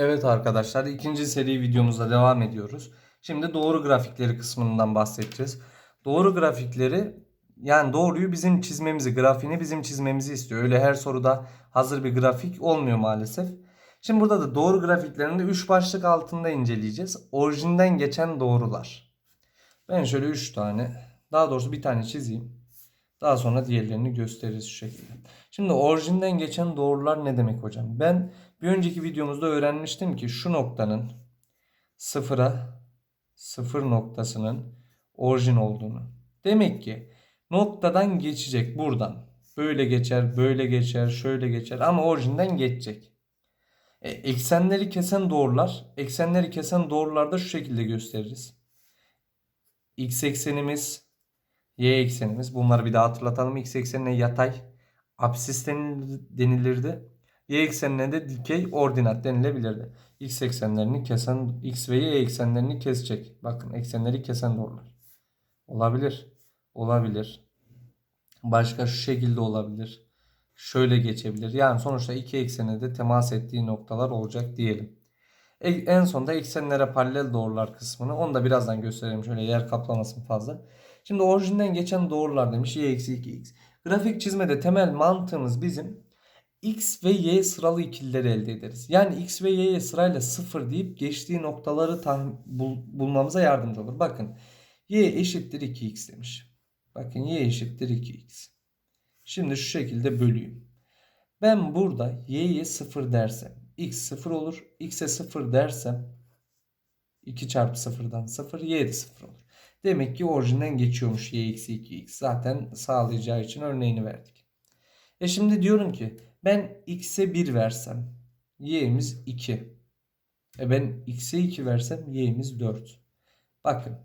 Evet arkadaşlar ikinci seri videomuzda devam ediyoruz. Şimdi doğru grafikleri kısmından bahsedeceğiz. Doğru grafikleri yani doğruyu bizim çizmemizi, grafiğini bizim çizmemizi istiyor. Öyle her soruda hazır bir grafik olmuyor maalesef. Şimdi burada da doğru grafiklerini 3 başlık altında inceleyeceğiz. Orijinden geçen doğrular. Ben şöyle 3 tane, daha doğrusu bir tane çizeyim. Daha sonra diğerlerini gösteririz şu şekilde. Şimdi orijinden geçen doğrular ne demek hocam? Ben bir önceki videomuzda öğrenmiştim ki şu noktanın sıfıra sıfır noktasının orijin olduğunu. Demek ki noktadan geçecek buradan. Böyle geçer, böyle geçer, şöyle geçer ama orijinden geçecek. E, eksenleri kesen doğrular, eksenleri kesen doğrularda şu şekilde gösteririz. X eksenimiz, Y eksenimiz. Bunları bir daha hatırlatalım. X eksenine yatay absis denilirdi. Y eksenine de dikey ordinat denilebilirdi. X eksenlerini kesen X ve Y eksenlerini kesecek. Bakın eksenleri kesen doğrular. Olabilir. Olabilir. Başka şu şekilde olabilir. Şöyle geçebilir. Yani sonuçta iki eksene de temas ettiği noktalar olacak diyelim. E, en sonda eksenlere paralel doğrular kısmını onu da birazdan göstereyim. Şöyle yer kaplamasın fazla. Şimdi orijinden geçen doğrular demiş y eksi 2x. Grafik çizmede temel mantığımız bizim x ve y sıralı ikilileri elde ederiz. Yani x ve y'ye sırayla 0 deyip geçtiği noktaları bul- bulmamıza yardımcı olur. Bakın y eşittir 2x demiş. Bakın y eşittir 2x. Şimdi şu şekilde böleyim. Ben burada y'ye 0 dersem x 0 olur. x'e 0 dersem 2 çarpı 0'dan 0 y de 0 olur. Demek ki orijinden geçiyormuş y eksi 2x. Zaten sağlayacağı için örneğini verdik. E şimdi diyorum ki ben x'e 1 versem y'miz 2. E ben x'e 2 versem y'miz 4. Bakın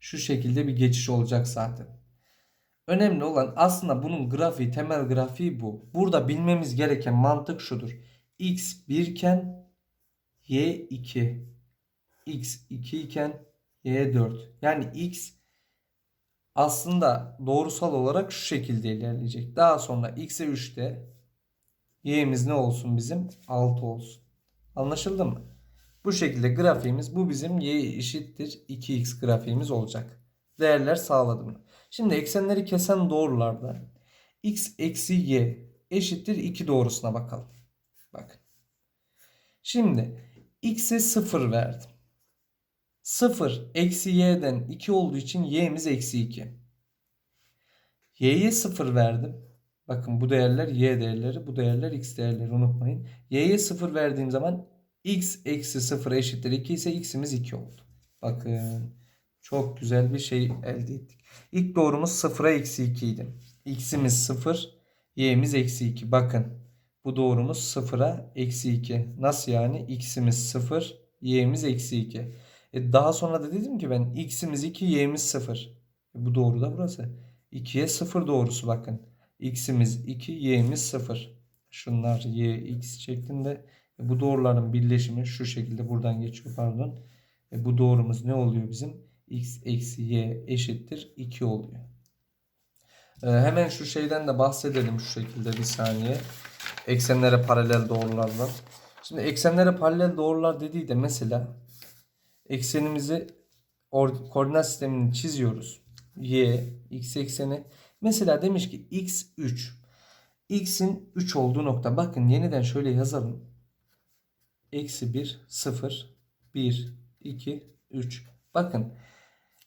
şu şekilde bir geçiş olacak zaten. Önemli olan aslında bunun grafiği, temel grafiği bu. Burada bilmemiz gereken mantık şudur. x 1 iken y 2. x 2 iken y 4. Yani x aslında doğrusal olarak şu şekilde ilerleyecek. Daha sonra x'e 3'te y'miz ne olsun bizim? 6 olsun. Anlaşıldı mı? Bu şekilde grafiğimiz bu bizim y eşittir 2x grafiğimiz olacak. Değerler sağladı mı? Şimdi eksenleri kesen doğrularda x eksi y eşittir 2 doğrusuna bakalım. Bakın. Şimdi x'e 0 verdim. 0 eksi y'den 2 olduğu için y'miz eksi 2. Y'ye 0 verdim. Bakın bu değerler y değerleri, bu değerler x değerleri unutmayın. Y'ye 0 verdiğim zaman x eksi 0 eşittir 2 ise x'imiz 2 oldu. Bakın çok güzel bir şey elde ettik. İlk doğrumuz 0'a eksi 2 idi. x'imiz 0, y'miz eksi 2. Bakın bu doğrumuz 0'a eksi 2. Nasıl yani? x'imiz 0, y'miz eksi 2. E daha sonra da dedim ki ben x'imiz 2, y'miz 0. E bu doğru da burası. 2'ye 0 doğrusu bakın. x'imiz 2, y'miz 0. Şunlar y, x şeklinde. E bu doğruların birleşimi şu şekilde buradan geçiyor pardon. E bu doğrumuz ne oluyor bizim? x eksi y eşittir 2 oluyor. E hemen şu şeyden de bahsedelim şu şekilde bir saniye. Eksenlere paralel doğrulardan. Şimdi eksenlere paralel doğrular dediği de mesela eksenimizi koordinat sistemini çiziyoruz. Y, x ekseni. Mesela demiş ki x 3. x'in 3 olduğu nokta. Bakın yeniden şöyle yazalım. Eksi 1, 0, 1, 2, 3. Bakın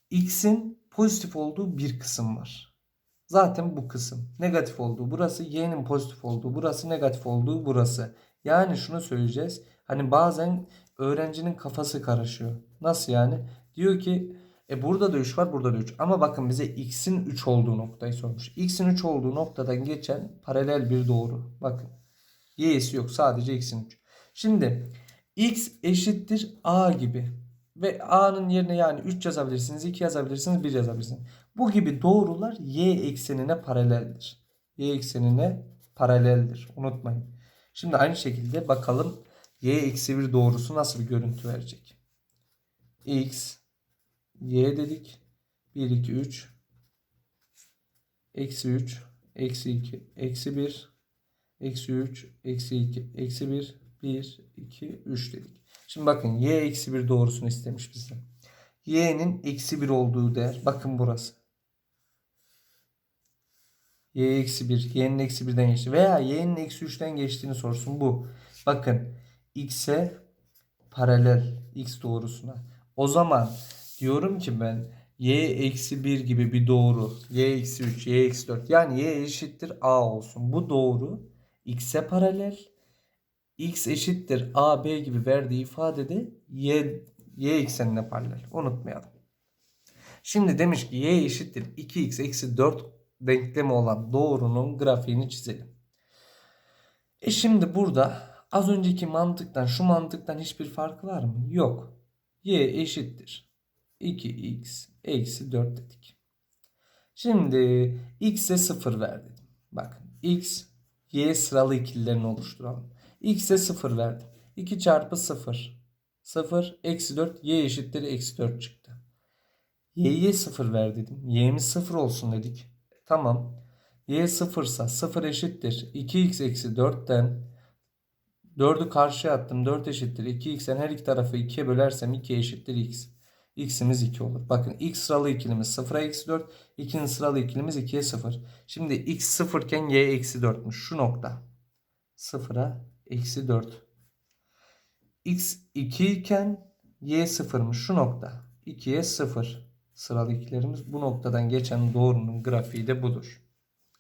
x'in pozitif olduğu bir kısım var. Zaten bu kısım. Negatif olduğu burası. Y'nin pozitif olduğu burası. Negatif olduğu burası. Yani şunu söyleyeceğiz. Hani bazen öğrencinin kafası karışıyor. Nasıl yani? Diyor ki e burada da 3 var burada da 3. Ama bakın bize x'in 3 olduğu noktayı sormuş. x'in 3 olduğu noktadan geçen paralel bir doğru. Bakın. Y'si yok sadece x'in 3. Şimdi x eşittir a gibi. Ve a'nın yerine yani 3 yazabilirsiniz, 2 yazabilirsiniz, 1 yazabilirsiniz. Bu gibi doğrular y eksenine paraleldir. Y eksenine paraleldir. Unutmayın. Şimdi aynı şekilde bakalım y eksi 1 doğrusu nasıl bir görüntü verecek. x y dedik. 1, 2, 3. Eksi 3. Eksi 2. Eksi 1. Eksi 3. Eksi 2. Eksi 1. 1, 2, 3 dedik. Şimdi bakın y eksi 1 doğrusunu istemiş bizden. y'nin eksi 1 olduğu değer. Bakın burası. y eksi 1. y'nin eksi 1'den geçti. Veya y'nin eksi 3'ten geçtiğini sorsun. Bu. Bakın x'e paralel x doğrusuna. O zaman diyorum ki ben y eksi 1 gibi bir doğru. y eksi 3, y eksi 4. Yani y eşittir a olsun. Bu doğru x'e paralel. x eşittir a b gibi verdiği ifadede y, y eksenine paralel. Unutmayalım. Şimdi demiş ki y eşittir 2x eksi 4 denklemi olan doğrunun grafiğini çizelim. E şimdi burada az önceki mantıktan şu mantıktan hiçbir farkı var mı? Yok. y eşittir 2x eksi 4 dedik. Şimdi x'e 0 ver dedim. Bakın x y sıralı ikililerini oluşturalım. x'e 0 verdim. 2 çarpı 0. 0 eksi 4 y eşittir eksi 4 çıktı. y'ye 0 ver dedim. y'miz 0 olsun dedik. Tamam. y 0 ise 0 eşittir. 2x eksi 4'ten 4'ü karşıya attım. 4 eşittir. 2x'ten her iki tarafı 2'ye bölersem 2 eşittir x. x'imiz 2 olur. Bakın x sıralı ikilimiz 0'a eksi 4. 2'nin sıralı ikilimiz 2'ye 0. Şimdi x 0 iken y eksi 4'müş. Şu nokta. 0'a eksi 4. x 2 iken y 0'mış. Şu nokta. 2'ye 0. Sıralı ikilerimiz bu noktadan geçen doğrunun grafiği de budur.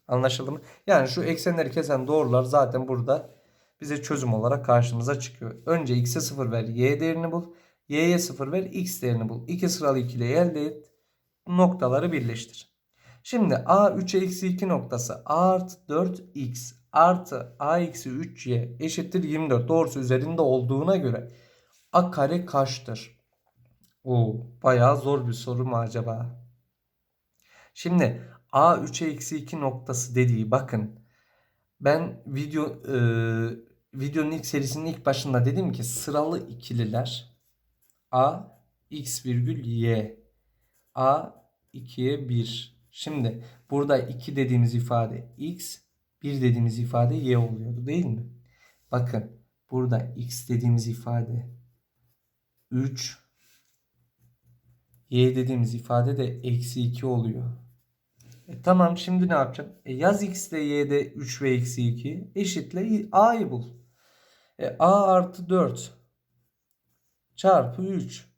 Anlaşıldı mı? Yani şu eksenleri kesen doğrular zaten burada bize çözüm olarak karşımıza çıkıyor. Önce x'e 0 ver, y değerini bul. y'ye 0 ver, x değerini bul. İki sıralı ikili elde et. Noktaları birleştir. Şimdi a 3'e eksi 2 noktası a artı 4x artı a eksi 3y eşittir 24 doğrusu üzerinde olduğuna göre a kare kaçtır? Oo, bayağı zor bir soru mu acaba? Şimdi a 3'e eksi 2 noktası dediği bakın ben video videonun ilk serisinin ilk başında dedim ki sıralı ikililer a x virgül y a 2'ye 1 Şimdi burada 2 dediğimiz ifade x, 1 dediğimiz ifade y oluyordu değil mi? Bakın burada x dediğimiz ifade 3, y dediğimiz ifade de eksi 2 oluyor. E tamam şimdi ne yapacağım? E yaz x ile y'de 3 ve eksi 2 eşitle a'yı bul. E a artı 4 çarpı 3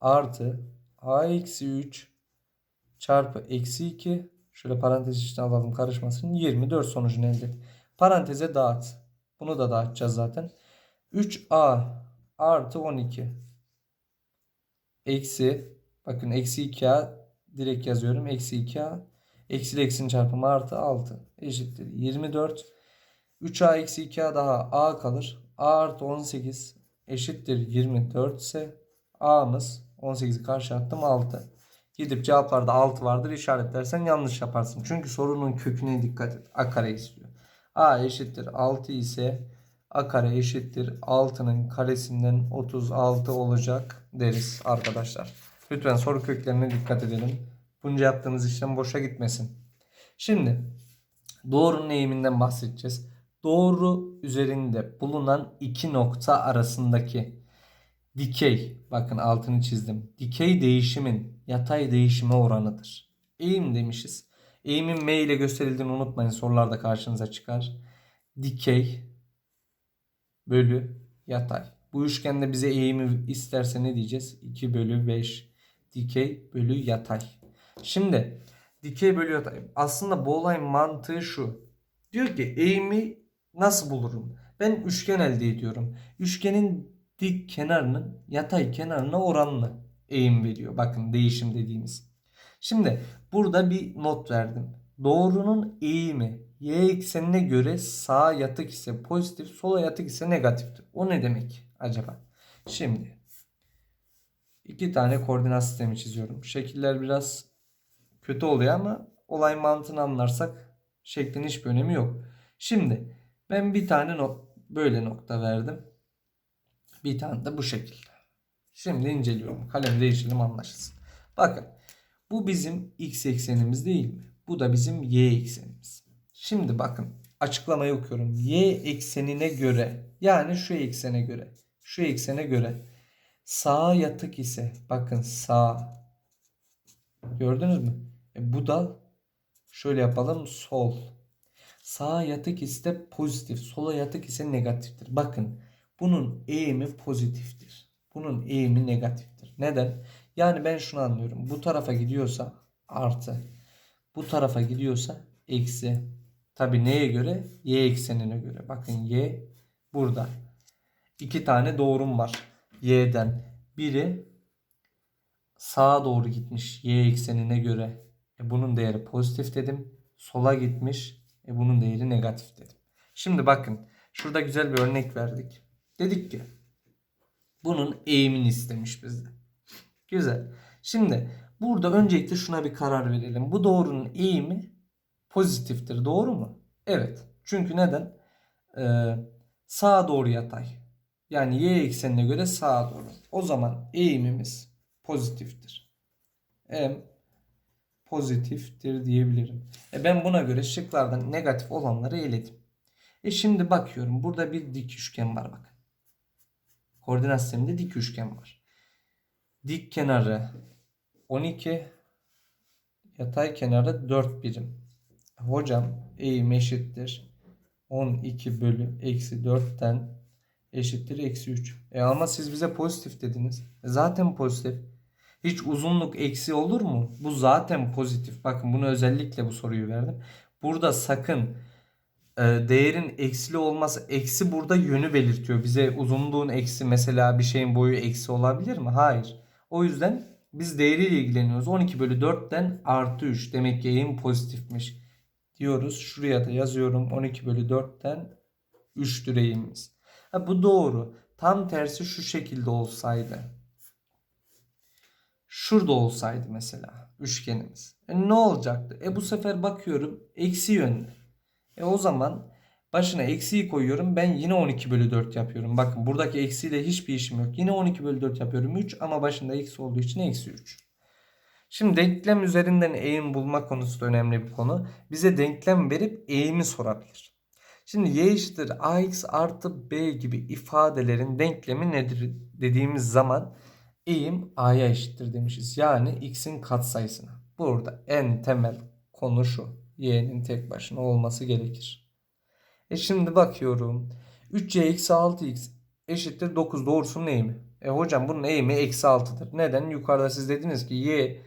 artı a eksi 3 çarpı eksi 2 şöyle parantez içine alalım karışmasın 24 sonucunu elde et. Paranteze dağıt. Bunu da dağıtacağız zaten. 3a artı 12 eksi bakın eksi 2a direkt yazıyorum. Eksi 2a eksi eksinin çarpımı artı 6 eşittir 24 3a eksi 2a daha a kalır. A artı 18 eşittir 24 ise a'mız 18'i karşı attım 6. Gidip cevaplarda 6 vardır işaretlersen yanlış yaparsın. Çünkü sorunun köküne dikkat et. A kare istiyor. A eşittir 6 ise A kare eşittir 6'nın karesinden 36 olacak deriz arkadaşlar. Lütfen soru köklerine dikkat edelim. Bunca yaptığımız işlem boşa gitmesin. Şimdi doğrunun eğiminden bahsedeceğiz. Doğru üzerinde bulunan iki nokta arasındaki dikey bakın altını çizdim. Dikey değişimin yatay değişime oranıdır. Eğim demişiz. Eğimin M ile gösterildiğini unutmayın. Sorularda karşınıza çıkar. Dikey bölü yatay. Bu üçgende bize eğimi isterse ne diyeceğiz? 2 bölü 5 dikey bölü yatay. Şimdi dikey bölü yatay. Aslında bu olayın mantığı şu. Diyor ki eğimi nasıl bulurum? Ben üçgen elde ediyorum. Üçgenin dik kenarının yatay kenarına oranlı eğim veriyor. Bakın değişim dediğimiz. Şimdi burada bir not verdim. Doğrunun eğimi y eksenine göre sağa yatık ise pozitif, sola yatık ise negatiftir. O ne demek acaba? Şimdi iki tane koordinat sistemi çiziyorum. Şekiller biraz kötü oluyor ama olay mantığını anlarsak şeklin hiçbir önemi yok. Şimdi ben bir tane not böyle nokta verdim. Bir tane de bu şekilde. Şimdi inceliyorum. Kalem değişelim anlaşılsın. Bakın bu bizim x eksenimiz değil mi? Bu da bizim y eksenimiz. Şimdi bakın açıklamayı okuyorum. Y eksenine göre yani şu eksene göre şu eksene göre sağa yatık ise bakın sağ gördünüz mü? E, bu da şöyle yapalım sol. Sağa yatık ise pozitif, sola yatık ise negatiftir. Bakın bunun eğimi pozitiftir. Bunun eğimi negatiftir. Neden? Yani ben şunu anlıyorum. Bu tarafa gidiyorsa artı. Bu tarafa gidiyorsa eksi. Tabi neye göre? Y eksenine göre. Bakın Y burada. İki tane doğrum var. Y'den. Biri sağa doğru gitmiş Y eksenine göre. E bunun değeri pozitif dedim. Sola gitmiş. E bunun değeri negatif dedim. Şimdi bakın. Şurada güzel bir örnek verdik. Dedik ki bunun eğimini istemiş bizden. Güzel. Şimdi burada öncelikle şuna bir karar verelim. Bu doğrunun eğimi pozitiftir. Doğru mu? Evet. Çünkü neden? Ee, sağa doğru yatay. Yani y eksenine göre sağa doğru. O zaman eğimimiz pozitiftir. M pozitiftir diyebilirim. E ben buna göre şıklardan negatif olanları eledim. E şimdi bakıyorum. Burada bir dik üçgen var bakın. Koordinat sisteminde dik üçgen var. Dik kenarı 12 yatay kenarı 4 birim. Hocam eğim eşittir 12 bölü eksi 4'ten eşittir eksi 3. E ama siz bize pozitif dediniz. E zaten pozitif. Hiç uzunluk eksi olur mu? Bu zaten pozitif. Bakın bunu özellikle bu soruyu verdim. Burada sakın e, değerin eksili olması eksi burada yönü belirtiyor. Bize uzunluğun eksi mesela bir şeyin boyu eksi olabilir mi? Hayır. O yüzden biz değeriyle ilgileniyoruz. 12 bölü 4'ten artı 3. Demek ki eğim pozitifmiş. Diyoruz. Şuraya da yazıyorum. 12 bölü 4'ten 3 eğimimiz. Ha, bu doğru. Tam tersi şu şekilde olsaydı. Şurada olsaydı mesela üçgenimiz. E ne olacaktı? E bu sefer bakıyorum eksi yönlü. E o zaman başına eksiyi koyuyorum. Ben yine 12 bölü 4 yapıyorum. Bakın buradaki eksiyle hiçbir işim yok. Yine 12 bölü 4 yapıyorum 3 ama başında eksi olduğu için eksi 3. Şimdi denklem üzerinden eğim bulma konusu da önemli bir konu. Bize denklem verip eğimi sorabilir. Şimdi y eşittir ax artı b gibi ifadelerin denklemi nedir dediğimiz zaman eğim a'ya eşittir demişiz. Yani x'in katsayısına. Burada en temel konu şu. y'nin tek başına olması gerekir. E şimdi bakıyorum. 3y eksi 6x eşittir 9 doğrusunun eğimi. E hocam bunun eğimi eksi 6'dır. Neden? Yukarıda siz dediniz ki y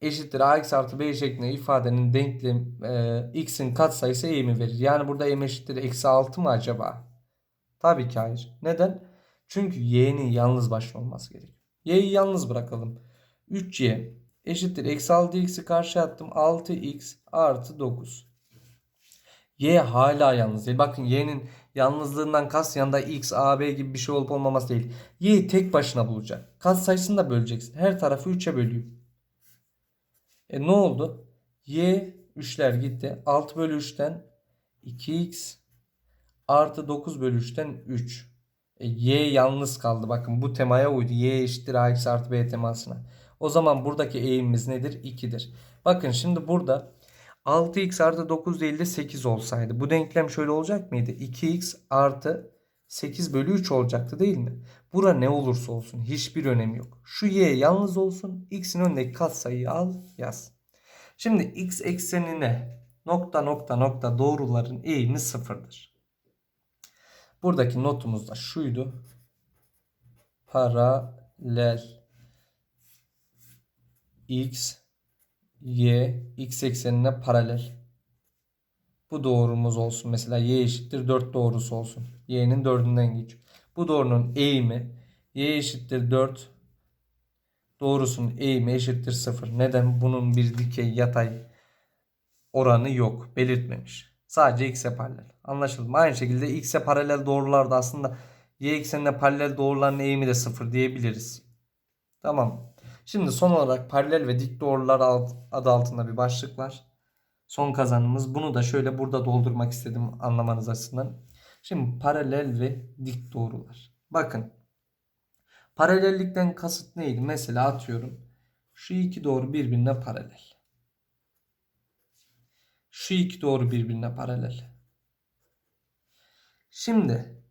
eşittir ax artı b şeklinde ifadenin denklem e, x'in katsayısı eğimi verir. Yani burada eğim eşittir eksi 6 mı acaba? Tabii ki hayır. Neden? Çünkü y'nin yalnız başlı olması gerekiyor. y'yi yalnız bırakalım. 3y eşittir eksi 6x'i karşı attım. 6x artı 9. Y hala yalnız değil. Bakın y'nin yalnızlığından kas yanında x, a, b gibi bir şey olup olmaması değil. Y tek başına bulacak. Kas sayısını da böleceksin. Her tarafı 3'e bölüyor. E ne oldu? Y 3'ler gitti. 6 bölü 3'ten 2x artı 9 bölü 3'ten 3. E, y yalnız kaldı. Bakın bu temaya uydu. Y eşittir ax artı b temasına. O zaman buradaki eğimimiz nedir? 2'dir. Bakın şimdi burada 6x artı 9 değil de 8 olsaydı. Bu denklem şöyle olacak mıydı? 2x artı 8 bölü 3 olacaktı değil mi? Bura ne olursa olsun hiçbir önemi yok. Şu y yalnız olsun. x'in önündeki katsayıyı al yaz. Şimdi x eksenine nokta nokta nokta doğruların eğimi sıfırdır. Buradaki notumuz da şuydu. Paralel x y x eksenine paralel. Bu doğrumuz olsun. Mesela y eşittir 4 doğrusu olsun. y'nin 4'ünden geçiyor. Bu doğrunun eğimi y eşittir 4 doğrusunun eğimi eşittir 0. Neden? Bunun bir dikey yatay oranı yok. Belirtmemiş. Sadece x'e paralel. Anlaşıldı mı? Aynı şekilde x'e paralel doğrular da aslında y eksenine paralel doğruların eğimi de 0 diyebiliriz. Tamam. Şimdi son olarak paralel ve dik doğrular adı altında bir başlık var. Son kazanımız. Bunu da şöyle burada doldurmak istedim anlamanız açısından. Şimdi paralel ve dik doğrular. Bakın. Paralellikten kasıt neydi? Mesela atıyorum. Şu iki doğru birbirine paralel. Şu iki doğru birbirine paralel. Şimdi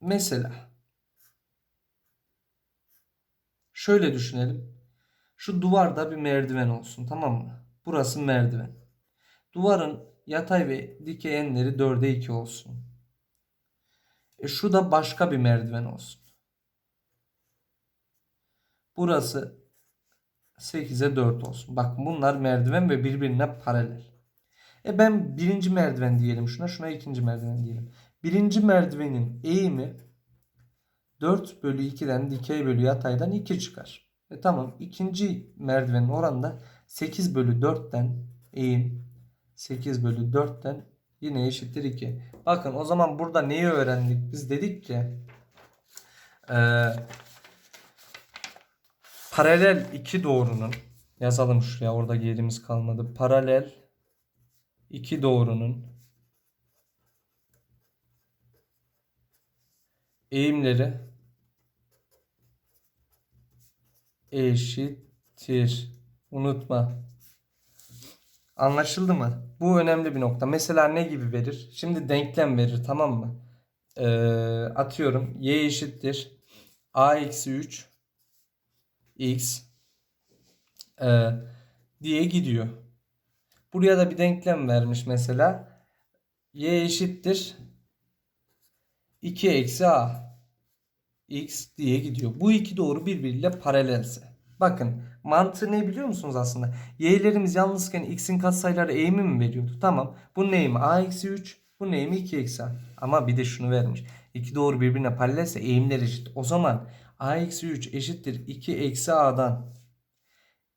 mesela şöyle düşünelim. Şu duvarda bir merdiven olsun tamam mı? Burası merdiven. Duvarın yatay ve dikey enleri 4'e 2 olsun. E şu da başka bir merdiven olsun. Burası 8'e 4 olsun. Bak bunlar merdiven ve birbirine paralel. E ben birinci merdiven diyelim şuna. Şuna ikinci merdiven diyelim. Birinci merdivenin eğimi 4 bölü 2'den dikey bölü yataydan 2 çıkar. E tamam ikinci merdivenin oranında 8 bölü 4'ten eğim 8 bölü 4'ten yine eşittir 2. Bakın o zaman burada neyi öğrendik? Biz dedik ki eee paralel iki doğrunun yazalım şuraya orada yerimiz kalmadı. Paralel iki doğrunun eğimleri eşittir. Unutma. Anlaşıldı mı? Bu önemli bir nokta. Mesela ne gibi verir? Şimdi denklem verir tamam mı? Ee, atıyorum y eşittir a eksi 3 x e, diye gidiyor. Buraya da bir denklem vermiş mesela. y eşittir 2 eksi a x diye gidiyor. Bu iki doğru birbiriyle paralelse. Bakın mantığı ne biliyor musunuz aslında? Y'lerimiz yalnızken x'in katsayıları eğimi mi veriyordu? Tamam. Bu neyimi? a eksi 3. Bu neyimi? 2 eksi a. Ama bir de şunu vermiş. İki doğru birbirine paralelse eğimler eşit. O zaman a eksi 3 eşittir 2 eksi a'dan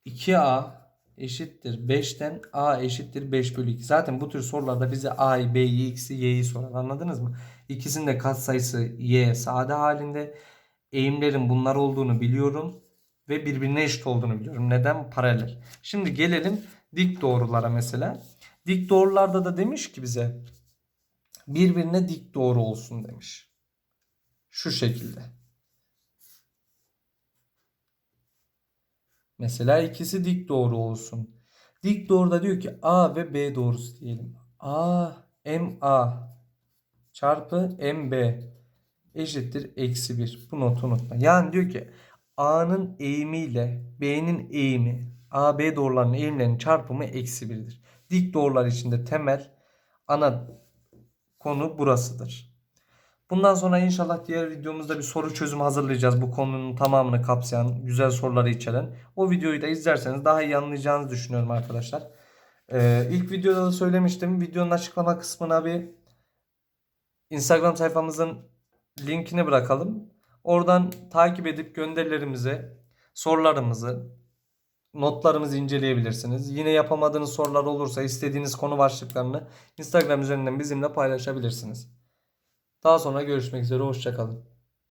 2a eşittir 5'ten a eşittir 5 bölü 2. Zaten bu tür sorularda bize a'yı, b'yi, x'i, y'yi sorar. Anladınız mı? İkisinin de katsayısı y sade halinde. Eğimlerin bunlar olduğunu biliyorum ve birbirine eşit olduğunu biliyorum. Neden? Paralel. Şimdi gelelim dik doğrulara mesela. Dik doğrularda da demiş ki bize birbirine dik doğru olsun demiş. Şu şekilde. Mesela ikisi dik doğru olsun. Dik doğruda diyor ki A ve B doğrusu diyelim. A M A çarpı M B eşittir eksi 1. Bu notu unutma. Yani diyor ki A'nın eğimiyle B'nin eğimi A B doğrularının eğimlerinin çarpımı eksi 1'dir. Dik doğrular içinde temel ana konu burasıdır. Bundan sonra inşallah diğer videomuzda bir soru çözümü hazırlayacağız. Bu konunun tamamını kapsayan, güzel soruları içeren. O videoyu da izlerseniz daha iyi anlayacağınızı düşünüyorum arkadaşlar. Ee, ilk videoda da söylemiştim. Videonun açıklama kısmına bir Instagram sayfamızın linkini bırakalım. Oradan takip edip gönderilerimizi, sorularımızı, notlarımızı inceleyebilirsiniz. Yine yapamadığınız sorular olursa istediğiniz konu başlıklarını Instagram üzerinden bizimle paylaşabilirsiniz. Daha sonra görüşmek üzere. Hoşçakalın.